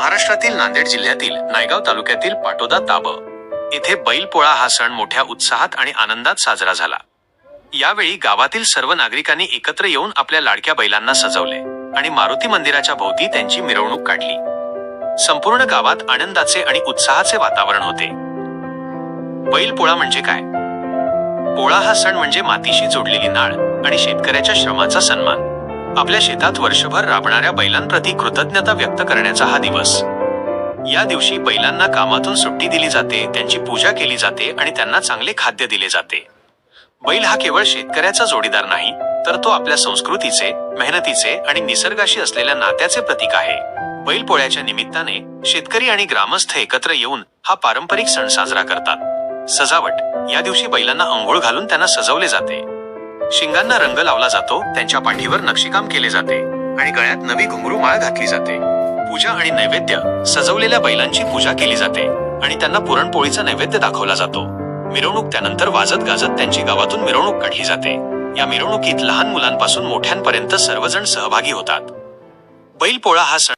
महाराष्ट्रातील नांदेड जिल्ह्यातील नायगाव तालुक्यातील पाटोदा ताब. येथे बैलपोळा हा सण मोठ्या उत्साहात आणि आनंदात साजरा झाला. यावेळी गावातील सर्व नागरिकांनी एकत्र येऊन आपल्या लाडक्या बैलांना सजवले आणि मारुती मंदिराच्या भोवती त्यांची मिरवणूक काढली. संपूर्ण गावात आनंदाचे आणि उत्साहाचे वातावरण होते. बैलपोळा म्हणजे काय? पोळा हा सण म्हणजे मातीशी जोडलेली नाळ आणि शेतकऱ्याच्या श्रमाचा सन्मान. आपल्या शेतात वर्षभर राबणाऱ्या बैलांप्रती कृतज्ञता व्यक्त करण्याचा हा दिवस. या दिवशी बैलांना कामातून सुट्टी दिली जाते त्यांची पूजा केली जाते आणि त्यांना चांगले खाद्य दिले जाते. बैल हा केवळ शेतकऱ्याचा जोडीदार नाही तर तो आपल्या संस्कृतीचे मेहनतीचे आणि निसर्गाशी असलेल्या नात्याचे प्रतीक आहे. बैलपोळ्याच्या निमित्ताने शेतकरी आणि ग्रामस्थ एकत्र येऊन हा पारंपरिक सण साजरा करतात. सजावट या दिवशी बैलांना अंघोळ घालून त्यांना सजवले जाते. शिंगांना रंग लावला जातो त्यांच्या पाठीवर नक्षीकाम केले जाते आणि गळ्यात नवी घुंगरू माळ घातली जाते. पूजा आणि नैवेद्य सजवलेल्या बैलांची पूजा केली जाते आणि त्यांना पुरणपोळीचा नैवेद्य दाखवला जातो. मिरवणूक त्यानंतर वाजत गाजत त्यांची गावातून मिरवणूक काढली जाते. या मिरवणुकीत लहान मुलांपासून मोठ्यांपर्यंत सर्वजण सहभागी होतात. बैलपोळा हा सण